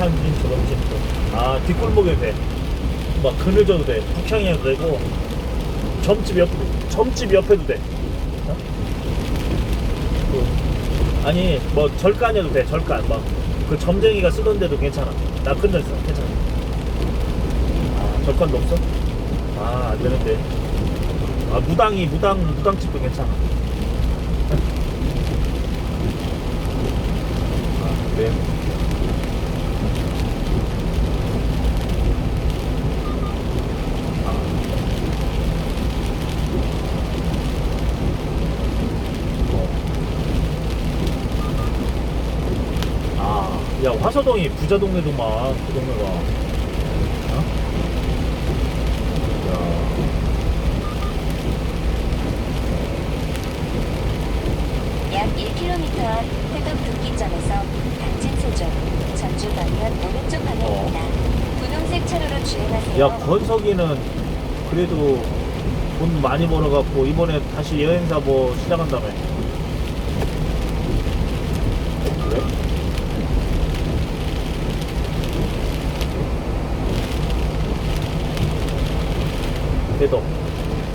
북향 진도 진도. 아 뒷골목에 돼. 막 그늘져도 돼. 북향이어도 되고 점집 옆 점집 옆에도 돼. 어? 그, 아니 뭐 절간이어도 돼. 절간 막 그 점쟁이가 쓰던 데도 괜찮아. 나 끝냈어. 괜찮아. 아 절간도 없어? 아안 되는데. 아 무당이 무당 무당집도 괜찮아. 아 그래. 아, 야 화서동이 부자 동네도만 그 동네가. 어? 야. 약 1km 앞 회덕 분기점에서 당진소중 전주 방면 오른쪽 방향입니다. 분홍색 차로로 주행하세요. 야 권석이는 그래도 돈 많이 벌어갖고 이번에 다시 여행사 뭐 시작한다며 대덕